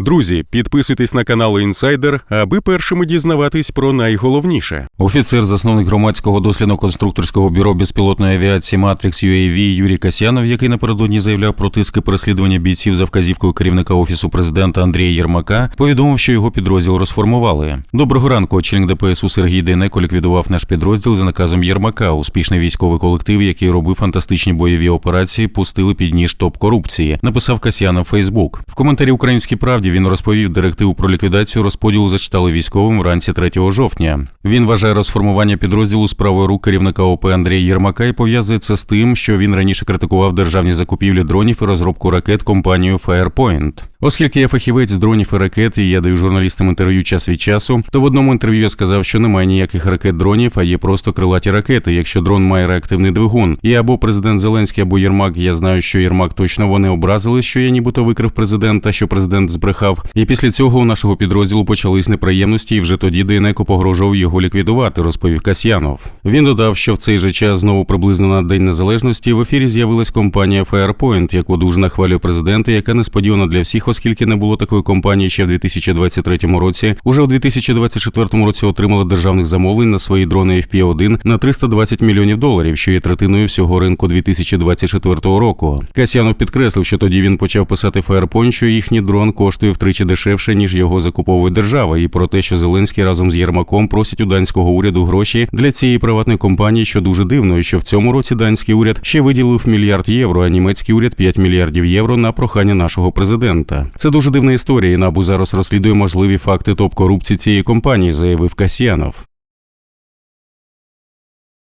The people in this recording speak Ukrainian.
Друзі, підписуйтесь на канал Інсайдер, аби першими дізнаватись про найголовніше. Офіцер, засновник громадського дослідно-конструкторського бюро безпілотної авіації Matrix UAV Юрій Касьянов, який напередодні заявляв про тиски переслідування бійців за вказівкою керівника офісу президента Андрія Єрмака, повідомив, що його підрозділ розформували. Доброго ранку. Очільник ДПСУ Сергій Дейнеко ліквідував наш підрозділ за наказом Єрмака. Успішний військовий колектив, який робив фантастичні бойові операції, пустили під ніж топ корупції. Написав Касьянов Фейсбук. В коментарі Українській правді він розповів директиву про ліквідацію розподілу зачитали військовим вранці 3 жовтня. Він вважає розформування підрозділу справою рук керівника ОП Андрія Єрмака і пов'язує це з тим, що він раніше критикував державні закупівлі дронів і розробку ракет компанію Firepoint. Оскільки я фахівець з дронів і ракет, і я даю журналістам інтерв'ю час від часу, то в одному інтерв'ю я сказав, що немає ніяких ракет дронів, а є просто крилаті ракети, якщо дрон має реактивний двигун. І або президент Зеленський, або Єрмак, я знаю, що Єрмак точно вони образили, що я нібито викрив президента, що президент збрехав. І після цього у нашого підрозділу почались неприємності, і вже тоді Дейнеко погрожував його ліквідувати, розповів Касьянов. Він додав, що в цей же час знову приблизно на День Незалежності в ефірі з'явилась компанія Firepoint, яку дуже нахвалює президента, яка несподівана для всіх, оскільки не було такої компанії ще в 2023 році. Уже у 2024 році отримала державних замовлень на свої дрони FP-1 на 320 мільйонів доларів, що є третиною всього ринку 2024 року. Касьянов підкреслив, що тоді він почав писати Firepoint, що їхній дрон коштує втричі дешевше, ніж його закуповує держава, і про те, що Зеленський разом з Єрмаком просять у данського уряду гроші для цієї приватної компанії, що дуже дивно, і що в цьому році данський уряд ще виділив мільярд євро, а німецький уряд 5 мільярдів євро на прохання нашого президента. Це дуже дивна історія. і НАБУ зараз розслідує можливі факти топ корупції цієї компанії, заявив Касьянов.